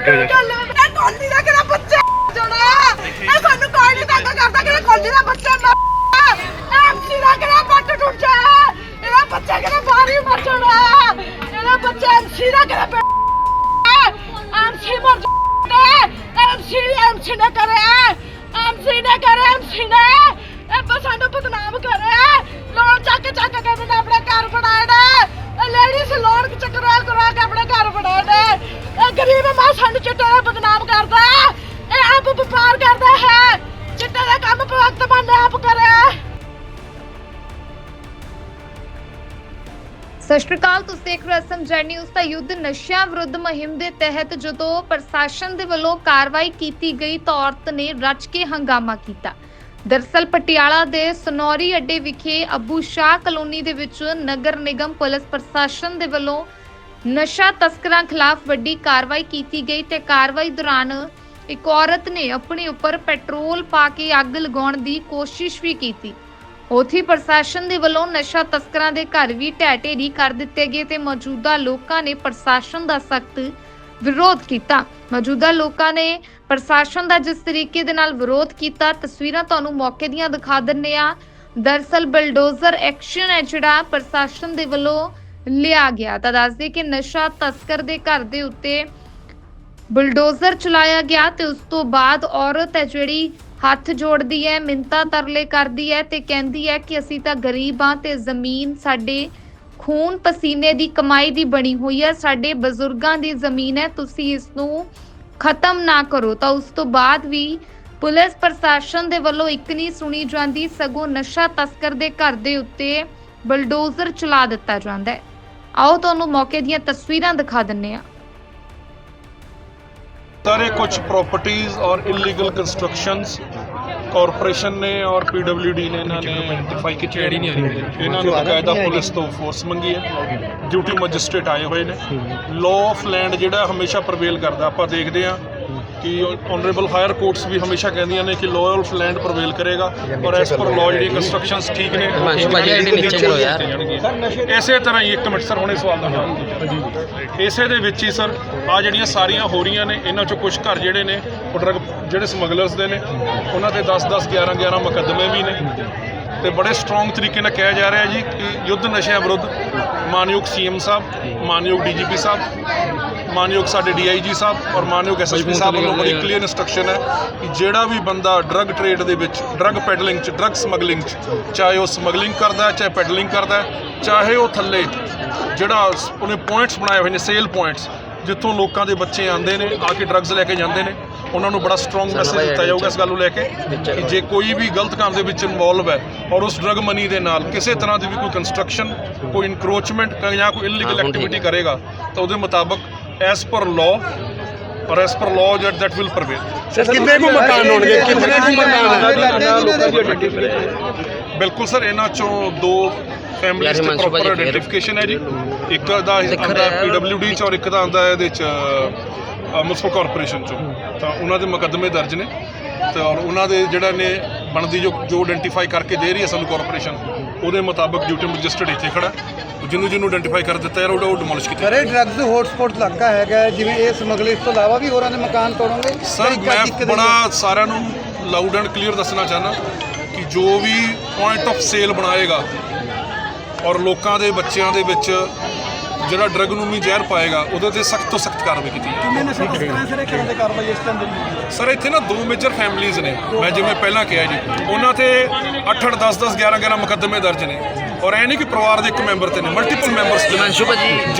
ਅੱਗੇ ਹੋ ਜਾ ਇਹ ਕੋਲੀ ਦਾ ਕਿਹੜਾ ਬੱਚਾ ਜੋੜਾ ਇਹ ਸਾਨੂੰ ਕੋਈ ਨਹੀਂ ਤੰਗ ਕਰਦਾ ਕਿ ਕੋਲੀ ਦਾ ਬੱਚਾ ਨਾ ਐਮਸੀ ਦਾ ਕਿਹੜਾ ਪੱਟ ਟੁੱਟ ਜਾ ਇਹਦਾ ਬੱਚਾ ਕਿਹੜਾ ਬਾਹਰ ਹੀ ਮਰ ਜਾਣਾ ਇਹਦਾ ਬੱਚਾ ਐਮਸੀ ਦਾ ਕਿਹੜਾ ਐਮਸੀ ਮਰ ਜਾਣਾ ਐਮਸੀ ਐਮਸੀ ਨੇ ਕਰਿਆ ਚਿੱਟੇ ਮਾਨ ਨੇ ਆਪ ਕਰਿਆ। ਸਤਿ ਸ਼੍ਰੀ ਅਕਾਲ, ਤੁਸੀਂ ਦੇਖ ਰਹੇ ਹੋ ਸਮਝਾ ਨਿਊਜ਼ ਦਾ ਯੁੱਧ ਨਸ਼ਿਆਂ ਵਿਰੁੱਧ ਮੁਹਿੰਮ ਦੇ ਤਹਿਤ ਜਦੋਂ ਪ੍ਰਸ਼ਾਸਨ ਦੇ ਵੱਲੋਂ ਕਾਰਵਾਈ ਕੀਤੀ ਗਈ ਤਾਂ ਔਰਤ ਨੇ ਰੱਜ ਕੇ ਹੰਗਾਮਾ ਕੀਤਾ। ਦਰਸਲ ਪਟਿਆਲਾ ਦੇ ਸਨੌਰੀ ਅੱਡੇ ਵਿਖੇ ਅਬੂ ਸ਼ਾਹ ਕਲੋਨੀ ਦੇ ਵਿੱਚ ਨਗਰ ਨਿਗਮ ਪੁਲਿਸ ਪ੍ਰਸ਼ਾਸਨ ਦੇ ਵੱਲੋਂ ਨਸ਼ਾ ਤਸਕਰਾਂ ਖਿਲਾਫ ਵੱਡੀ ਕਾਰਵਾਈ ਕੀਤੀ ਗਈ ਤੇ ਕਾਰਵਾਈ ਦੌਰਾਨ ਇੱਕ ਔਰਤ ਨੇ ਆਪਣੇ ਉੱਪਰ ਪੈਟਰੋਲ ਪਾ ਕੇ ਅੱਗ ਲਗਾਉਣ ਦੀ ਕੋਸ਼ਿਸ਼ ਵੀ ਕੀਤੀ। ਉਥੀ ਪ੍ਰਸ਼ਾਸਨ ਦੇ ਵੱਲੋਂ ਨਸ਼ਾ ਤਸਕਰਾਂ ਦੇ ਘਰ ਵੀ ਢਹਿ ਢੇਰੀ ਕਰ ਦਿੱਤੇ ਗਏ ਤੇ ਮੌਜੂਦਾ ਲੋਕਾਂ ਨੇ ਪ੍ਰਸ਼ਾਸਨ ਦਾ ਸਖਤ ਵਿਰੋਧ ਕੀਤਾ। ਮੌਜੂਦਾ ਲੋਕਾਂ ਨੇ ਪ੍ਰਸ਼ਾਸਨ ਦਾ ਜਿਸ ਤਰੀਕੇ ਦੇ ਨਾਲ ਵਿਰੋਧ ਕੀਤਾ, ਤਸਵੀਰਾਂ ਤੁਹਾਨੂੰ ਮੌਕੇ ਦੀਆਂ ਦਿਖਾ ਦਿੰਨੇ ਆ ਦਰਸਲ ਬਿਲਡੋਜਰ ਐਕਸ਼ਨ ਹੈ ਜਿਹੜਾ ਪ੍ਰਸ਼ਾਸਨ ਦੇ ਵੱਲੋਂ ਲਿਆ ਗਿਆ। ਤਾਂ ਦੱਸਦੇ ਕਿ ਨਸ਼ਾ ਤਸਕਰ ਦੇ ਘਰ ਦੇ ਉੱਤੇ ਬੁਲਡੋਜ਼ਰ ਚਲਾਇਆ ਗਿਆ ਤੇ ਉਸ ਤੋਂ ਬਾਅਦ ਔਰਤ ਹੈ ਜਿਹੜੀ ਹੱਥ ਜੋੜਦੀ ਹੈ ਮਿੰਤਾ ਤਰਲੇ ਕਰਦੀ ਹੈ ਤੇ ਕਹਿੰਦੀ ਹੈ ਕਿ ਅਸੀਂ ਤਾਂ ਗਰੀਬ ਹਾਂ ਤੇ ਜ਼ਮੀਨ ਸਾਡੇ ਖੂਨ ਪਸੀਨੇ ਦੀ ਕਮਾਈ ਦੀ ਬਣੀ ਹੋਈ ਹੈ, ਸਾਡੇ ਬਜ਼ੁਰਗਾਂ ਦੀ ਜ਼ਮੀਨ ਹੈ, ਤੁਸੀਂ ਇਸ ਨੂੰ ਖਤਮ ਨਾ ਕਰੋ। ਤਾਂ ਉਸ ਤੋਂ ਬਾਅਦ ਵੀ ਪੁਲਿਸ ਪ੍ਰਸ਼ਾਸਨ ਦੇ ਵੱਲੋਂ ਇੱਕ ਨਹੀਂ ਸੁਣੀ ਜਾਂਦੀ, ਸਗੋਂ ਨਸ਼ਾ ਤਸਕਰ ਦੇ ਘਰ ਦੇ ਉੱਤੇ ਬਲਡੋਜ਼ਰ ਚਲਾ ਦਿੱਤਾ ਜਾਂਦਾ ਹੈ। ਆਓ ਤੁਹਾਨੂੰ ਮੌਕੇ ਦੀਆਂ ਤਸਵੀਰਾਂ ਦਿਖਾ ਦਿੰਨੇ ਆ सारे कुछ प्रॉपर्टीज और इलीगल कंस्ट्रक्शंस ਕਾਰਪੋਰੇਸ਼ਨ ਨੇ ਔਰ ਪੀਡਬਲਯੂਡੀ ਨੇ ਇਹਨਾਂ ਨੇ ਆਇਡੈਂਟੀਫਾਈ ਕੀਤੀ ਨਹੀਂ ਆ ਰਹੀ ਇਹਨਾਂ ਨੇ ਬਕਾਇਦਾ ਪੁਲਿਸ ਤੋਂ ਫੋਰਸ ਮੰਗੀ ਹੈ ਡਿਊਟੀ ਮੈਜਿਸਟ੍ਰੇਟ ਆਏ ਹੋਏ ਨੇ ਲਾਅ ਆਫ ਲੈਂਡ ਜਿਹੜਾ ਹਮੇਸ਼ਾ ਪ੍ਰਵੇਲ ਕਰਦਾ ਆਪਾਂ ਦੇਖਦੇ ਹਾਂ ਕਿ ਆਨਰੇਬਲ ਹਾਇਰ ਕੋਰਟਸ ਵੀ ਹਮੇਸ਼ਾ ਕਹਿੰਦੀਆਂ ਨੇ ਕਿ ਲਾਅ ਆਫ ਲੈਂਡ ਪ੍ਰਵੇਲ ਕਰੇਗਾ ਔਰ ਐਸ ਪਰ ਲਾਅ ਜਿਹੜੀ ਕੰਸਟਰਕਸ਼ਨਸ ਠੀਕ ਨੇ ਹਿਮਾਂਸ਼ੂ ਭਾਜੀ, ਇਹਦੇ ਨੀਚੇ ਕਰੋ ਯਾਰ। ਇਸੇ ਤਰ੍ਹਾਂ ਹੀ ਇੱਕ ਮਿੰਟ ਸਰ ਹੁਣੇ ਸਵਾਲ ਦਾ ਇਸੇ ਦੇ ਵਿੱਚ ਹੀ ਸਰ ਆ ਜਿਹੜੀਆਂ ਸਾਰੀਆਂ ਹੋ ਰਹੀਆਂ ਨੇ ਇਹਨਾਂ ਚੋਂ ਕੁਝ ਘਰ ਜਿਹੜੇ ਨੇ ਉਹ ਡਰਗ ਜਿਹੜੇ ਸਮਗਲਰਸ ਦੇ ਨੇ ਉਹਨਾਂ ਤੇ 10 10 11 11 ਮੁਕੱਦਮੇ ਵੀ ਨੇ। ਤੇ ਬੜੇ ਸਟਰੋਂਗ ਤਰੀਕੇ ਨਾਲ ਕਿਹਾ ਜਾ ਰਿਹਾ ਜੀ ਕਿ ਯੁੱਧ ਨਸ਼ਿਆਂ ਵਿਰੁੱਧ ਮਾਨਯੋਗ ਸੀਐਮ ਸਾਹਿਬ ਮਾਨਯੋਗ ਡੀਜੀਪੀ ਸਾਹਿਬ ਮਾਨਯੋਗ ਸਾਡੇ ਡੀਆਈਜੀ ਸਾਹਿਬ ਔਰ ਮਾਨਯੋਗ ਐਸਐਸਪੀ ਸਾਹਿਬ ਵੱਲੋਂ ਬੜੀ ਕਲੀਅਰ ਇਨਸਟਰਕਸ਼ਨ ਹੈ ਕਿ ਜਿਹੜਾ ਵੀ ਬੰਦਾ ਡਰੱਗ ਟ੍ਰੇਡ ਦੇ ਵਿੱਚ ਡਰੱਗ ਪੈਡਲਿੰਗ ਚ ਡਰੱਗ ਸਮਗਲਿੰਗ ਚ ਚਾਹੇ ਉਹ ਸਮਗਲਿੰਗ ਕਰਦਾ ਚਾਹੇ ਪੈਡਲਿੰਗ ਕਰਦਾ ਚਾਹੇ ਉਹ ਥੱਲੇ ਜਿਹੜਾ ਉਹਨੇ ਪੁਆਇੰਟਸ ਬਣਾਏ ਹੋਏ ਨੇ ਸੇਲ ਪੁਆਇੰਟਸ ਜਿੱਥੋਂ ਲੋਕਾਂ ਦੇ ਬੱਚੇ ਆਉਂਦੇ ਨੇ ਆ ਕੇ ਡਰੱਗਸ ਲੈ ਕੇ ਜਾਂਦੇ ਨੇ ਉਹਨਾਂ ਨੂੰ ਬੜਾ ਸਟਰੋਂਗ ਮੈਸੇਜ ਦਿੱਤਾ ਜਾਊਗਾ ਇਸ ਗੱਲ ਨੂੰ ਲੈ ਕੇ ਕਿ ਜੇ ਕੋਈ ਵੀ ਗਲਤ ਕੰਮ ਦੇ ਵਿੱਚ ਇਨਵੋਲਵ ਹੈ ਔਰ ਉਸ ਡਰੱਗ ਮਨੀ ਦੇ ਨਾਲ ਕਿਸੇ ਤਰ੍ਹਾਂ ਦੀ ਵੀ ਕੋਈ ਕੰਸਟਰਕਸ਼ਨ ਕੋਈ ਇਨਕਰੋਚਮੈਂਟ ਜਾਂ ਕੋਈ ਇਲੀਗਲ ਐਕਟੀਵਿਟੀ ਕਰੇਗਾ ਤਾਂ ਉਹਦੇ ਮੁਤਾਬਕ as per law or as per law jet that will prevail sir ਕਿੰਨੇ ਕੁ ਮਕਾਨ ਹੋਣਗੇ ਕਿੰਨੇ ਕੁ ਮਕਾਨ ਬਿਲਕੁਲ ਸਰ ਇਹਨਾਂ ਚੋਂ ਦੋ ਫੈਮਿਲੀਜ਼ ਹਿਮਾਂਸ਼ੂ ਪ੍ਰੋਪਰ ਆਇਡੈਂਟੀਫਿਕੇਸ਼ਨ ਹੈ ਜੀ। ਇੱਕ ਦਾ ਆਂਦਾ ਪੀਡਬਲਯੂਡੀ ਚ ਔਰ ਇੱਕ ਦਾ ਆਂਦਾ ਇਹਦੇ ਚ ਮੁਨਸਪਲ ਕਾਰਪੋਰੇਸ਼ਨ ਚੋਂ। ਤਾਂ ਉਹਨਾਂ ਦੇ ਮੁਕੱਦਮੇ ਦਰਜ ਨੇ ਤੇ ਔਰ ਉਹਨਾਂ ਦੇ ਜਿਹੜਾ ਨੇ ਬਣਦੀ ਜੋ ਜੋ ਆਇਡੈਂਟੀਫਾਈ ਕਰਕੇ ਦੇ ਰਹੀ ਹੈ ਸਾਨੂੰ ਕਾਰਪੋਰੇਸ਼ਨ ਉਹਦੇ ਮੁਤਾਬਕ ਡਿਊਟੀ ਮੈਜਿਸਟਰੇਟ ਇੱਥੇ ਖੜਾ ਜਿਹਨੂੰ ਜਿਹਨੂੰ ਆਇਡੈਂਟੀਫਾਈ ਕਰ ਦਿੱਤਾ ਯਾਰ ਉਹ ਡਿਮੋਲਿਸ਼ ਕੀਤਾ ਸਰ ਇਹ ਡਰੱਗਸ ਹੌਟਸਪੌਟ ਇਲਾਕਾ ਹੈਗਾ ਜਿਵੇਂ ਇਹ ਸਮਗਲਿੰਗ ਇਸ ਤੋਂ ਇਲਾਵਾ ਵੀ ਹੋਰਾਂ ਦੇ ਮਕਾਨ ਤੋੜੋਗੇ? ਸਰ ਮੈਂ ਬੜਾ ਸਾਰਿਆਂ ਨੂੰ ਲਾਊਡ ਐਂਡ ਕਲੀਅਰ ਦੱਸਣਾ ਚਾਹਨਾ ਕਿ ਜੋ ਵੀ ਪੁਆਇੰਟ ਆਫ ਸੇਲ ਬਣਾਏਗਾ ਔਰ ਲੋਕਾਂ ਦੇ ਬੱਚਿਆਂ ਦੇ ਵਿੱਚ ਜਿਹੜਾ ਡਰਗ ਨੂੰ ਵੀ ਜ਼ਹਿਰ ਪਾਏਗਾ ਉਹਦੇ ਤੇ ਸਖਤ ਤੋਂ ਸਖਤ ਕਾਰਵਾਈ ਕੀਤੀ ਜਾਵੇ ਸਰ? ਇੱਥੇ ਨਾ ਦੋ ਮੇਜਰ ਫੈਮਿਲੀਆਂ ਨੇ। ਮੈਂ ਜਿਵੇਂ ਪਹਿਲਾਂ ਕਿਹਾ ਜੀ ਉਹਨਾਂ ਤੇ 8 8 10 10 11 11 ਮੁਕੱਦਮੇ ਦਰਜ ਨੇ। ਔਰ ਐ ਨਹੀਂ ਕਿ ਪਰਿਵਾਰ ਦੇ ਇੱਕ ਮੈਂਬਰ ਤੇ ਨੇ ਮਲਟੀਪਲ ਮੈਂਬਰਸ ਹਿਮਾਂਸ਼ੂ ਭਾਜੀ